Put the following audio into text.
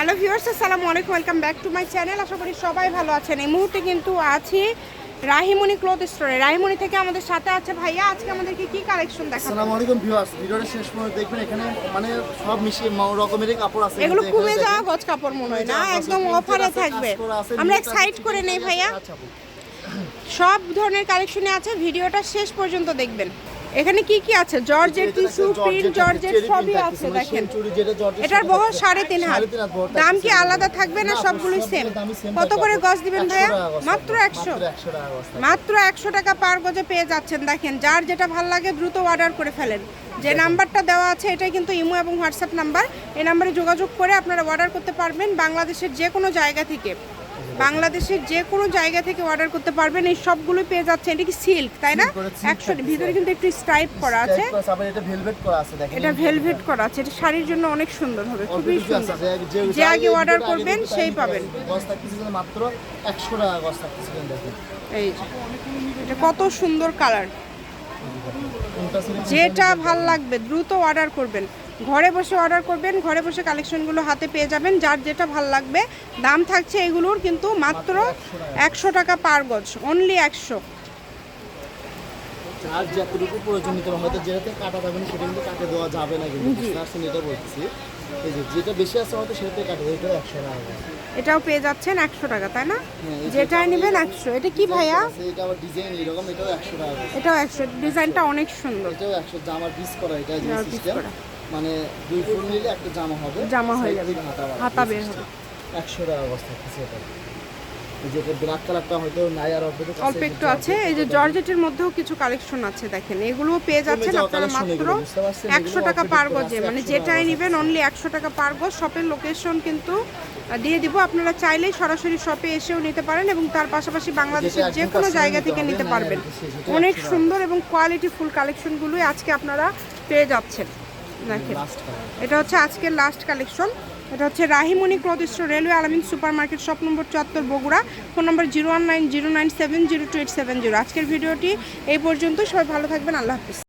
Hello viewers আসসালামু আলাইকুম welcome back to my channel. আশা করি সবাই ভালো আছেন। এই মুহূর্তে কিন্তু আছি রাহিমণি ক্লথ স্টোরে। রাহিমণি থেকে আমাদের সাথে আছে ভাইয়া। আজকে আমাদেরকে কি কালেকশন দেখাবো? আসসালামু আলাইকুম ভিউয়ার্স। ভিডিওটা শেষ পর্যন্ত দেখবেন। এখানে মানে সব মিশিয়ে রকমেরই কাপড় আছে। এগুলো কমে যাওয়া গজ কাপড় মনে হয় না? একদম অফারে থাকবে। আমরা এক নিট সাইড করে নেই ভাইয়া। সব ধরনের কালেকশনে আছে। ভিডিওটা শেষ পর্যন্ত দেখবেন। এখানে কি কি আছে? জর্জেট এটা টিস্যু প্রিন্ট জর্জেট, জর্জেট সবই আছে দেখেন। এটার বহর সাড়ে তিন হাত। দাম কি আলাদা থাকবে না সবগুলোই সবগুলো সেম কত করে গজ দিবেন 100 ভাইয়া? মাত্র একশো। মাত্র 100 টাকা গজ থাকবে। মাত্র একশো টাকা পার গজে পেয়ে যাচ্ছেন দেখেন। যার যেটা ভালো লাগে দ্রুত অর্ডার করে ফেলেন। যে নাম্বারটা দেওয়া আছে এটাই কিন্তু ইমো এবং হোয়াটসঅ্যাপ নাম্বার। এই নাম্বারে যোগাযোগ করে আপনারা অর্ডার করতে পারবেন বাংলাদেশের যে কোনো জায়গা থেকে। বাংলাদেশের যে কোনো জায়গা থেকে অর্ডার করতে পারবেন। এই সবগুলোই পেয়ে যাচ্ছে এটা কি সিল্ক তাই না? একশো ভিতরে কিন্তু একটু স্ট্রাইপ করা আছে। এটা ভেলভেট করা আছে দেখেন। এটা ভেলভেট করা আছে। এটা শাড়ির জন্য অনেক সুন্দর হবে খুবই সুন্দর। যে- আগে আগে করবেন, সেই পাবেন। মাত্র 100 টাকা দেখেন। এই এটা কত সুন্দর কালার যেটা ভালো লাগবে দ্রুত অর্ডার করবেন। ঘরে বসে অর্ডার করবেন ঘরে বসে কালেকশনগুলো হাতে পেয়ে যাবেন যার যেটা ভালো লাগবে। দাম থাকছে এগুলোর কিন্তু মাত্র একশো টাকা পার গজ অনলি একশো। আর যতটুকু প্রয়োজন হয়তো যেটাতে কাটা যাবে সেটা কিন্তু কাটে দেওয়া যাবে না কিন্তু। বুঝতে এটা বলতেছি এই যে যেটা বেশি আছে হয়তো সেটাতে কাটে দেবে এটাও একশো টাকা এটাও পেয়ে যাচ্ছেন একশো টাকা তাই না? হ্যাঁ, এই যে যেটাই এটা নেবেন একশো। এটা কি ভাইয়া? এটা আবার ডিজাইন এরকম এটাও একশো টাকা এটাও একশো। ডিজাইনটা অনেক সুন্দর। এটাও একশো জামার পিস করা এটা জামার piece করা। মানে দুই ফুল নিলে একটা জামা হবে। জামা হয়ে যাবে। হাতা বার হবে। একশো টাকা অবস্থা এটা। এই ব্ল্যাক কালারটা হয়তো নাই আর অল্প একটু আছে। এই যে জর্জেটের মধ্যেও কিছু কালেকশন আছে দেখেন। এগুলোও পেয়ে যাচ্ছেন আপনারা মাত্র? একশো টাকা অল্প পার গজে মানে যেটাই নেবেন অনলি একশো টাকা পার গজ শপের লোকেশন কিন্তু দিয়ে দিব। আপনারা চাইলেই সরাসরি শপে এসেও নিতে পারেন এবং তার পাশাপাশি বাংলাদেশের যে কোনো জায়গা থেকে নিতে পারবেন। অনেক সুন্দর এবং কোয়ালিটি ফুল কালেকশনগুলোই আজকে আপনারা পেয়ে যাচ্ছেন। দেখেন এটা হচ্ছে আজকের লাস্ট কালেকশন এটা হচ্ছে Rahimoni cloth store railway Alamin super market shop number চুয়াত্তর Bogura. Phone number zero one nine zero nine seven zero two eight seven zero. আজকের ভিডিওটি এই পর্যন্ত সবাই ভালো থাকবেন। আল্লাহ হাফিজ।